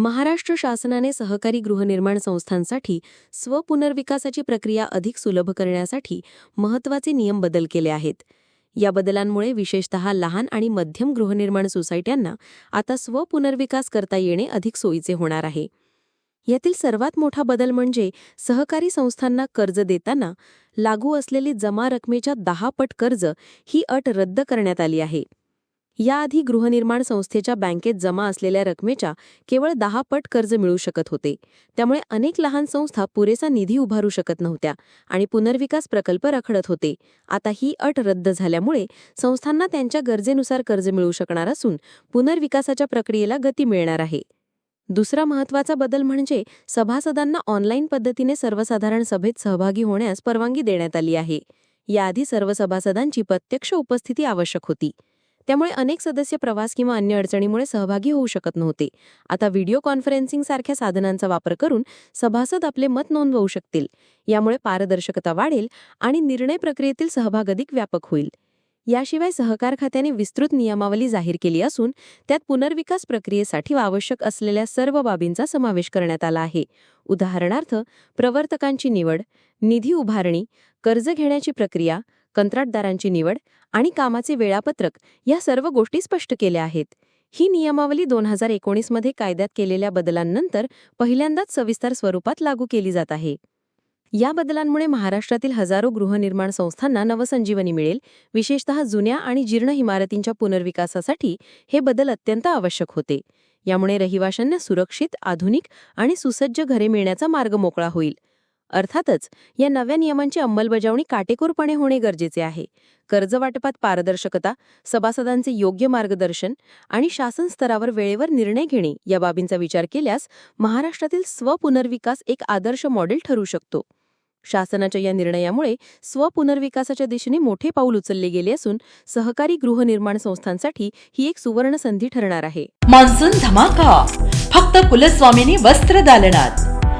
महाराष्ट्र शासनाने सहकारी गृहनिर्माण संस्थांसाठी स्वपुनर्विकासाची प्रक्रिया अधिक सुलभ करण्यासाठी महत्त्वाचे नियम बदल केले आहेत. या बदलांमुळे विशेषतः लहान आणि मध्यम गृहनिर्माण सोसायट्यांना आता स्वपुनर्विकास करता येणे अधिक सोयीचे होणार आहे. यातील सर्वात मोठा बदल म्हणजे सहकारी संस्थांना कर्ज देताना लागू असलेली जमा रकमेच्या दहा पट कर्ज ही अट रद्द करण्यात आली आहे. याआधी गृहनिर्माण संस्थेच्या बँकेत जमा असलेल्या रकमेच्या केवळ दहा पट कर्ज मिळू शकत होते. त्यामुळे अनेक लहान संस्था पुरेसा निधी उभारू शकत नव्हत्या आणि पुनर्विकास प्रकल्प रखडत होते. आता ही अट रद्द झाल्यामुळे संस्थांना त्यांच्या गरजेनुसार कर्ज मिळू शकणार असून पुनर्विकासाच्या प्रक्रियेला गती मिळणार आहे. दुसरा महत्त्वाचा बदल म्हणजे सभासदांना ऑनलाईन पद्धतीने सर्वसाधारण सभेत सहभागी होण्यास परवानगी देण्यात आली आहे. याआधी सर्व सभासदांची प्रत्यक्ष उपस्थिती आवश्यक होती. त्यामुळे अनेक सदस्य प्रवास किंवा अन्य अडचणीमुळे सहभागी होऊ शकत नव्हते. आता व्हिडिओ कॉन्फरन्सिंग सारख्या साधनांचा वापर करून सभासद आपले मत नोंदवू शकतील. यामुळे पारदर्शकता वाढेल आणि निर्णय प्रक्रियेतील सहभाग अधिक व्यापक होईल. याशिवाय सहकार खात्याने विस्तृत नियमावली जाहीर केली असून त्यात पुनर्विकास प्रक्रियेसाठी आवश्यक असलेल्या सर्व बाबींचा समावेश करण्यात आला आहे. उदाहरणार्थ प्रवर्तकांची निवड निधी उभारणी कर्ज घेण्याची प्रक्रिया कंत्राटदारांची निवड आणि कामाचे वेळापत्रक या सर्व गोष्टी स्पष्ट केल्या आहेत. ही नियमावली दोन हजार एकोणीसमध्ये कायद्यात केलेल्या बदलांनंतर पहिल्यांदाच सविस्तर स्वरूपात लागू केली जात आहे. या बदलांमुळे महाराष्ट्रातील हजारो गृहनिर्माण संस्थांना नवसंजीवनी मिळेल. विशेषतः जुन्या आणि जीर्ण इमारतींच्या पुनर्विकासासाठी हे बदल अत्यंत आवश्यक होते. यामुळे रहिवाशांना सुरक्षित आधुनिक आणि सुसज्ज घरे मिळण्याचा मार्ग मोकळा होईल. अर्थातच या नव्या नियमांची अंमलबजावणी काटेकोरपणे होणे गरजेचे आहे. कर्ज वाटपात पारदर्शकता सभासदांचे योग्य मार्गदर्शन आणि शासन स्तरावर वेळेवर निर्णय घेणे या बाबींचा विचार केल्यास महाराष्ट्रातील स्वपुनर्विकास एक आदर्श मॉडेल ठरू शकतो. शासनाच्या या निर्णयामुळे स्वपुनर्विकासाच्या दिशेने मोठे पाऊल उचलले गेले असून सहकारी गृहनिर्माण संस्थांसाठी ही एक सुवर्ण संधी ठरणार आहे. मान्सून धमाका. फक्त कुलस्वामिनी वस्त्र दालनात.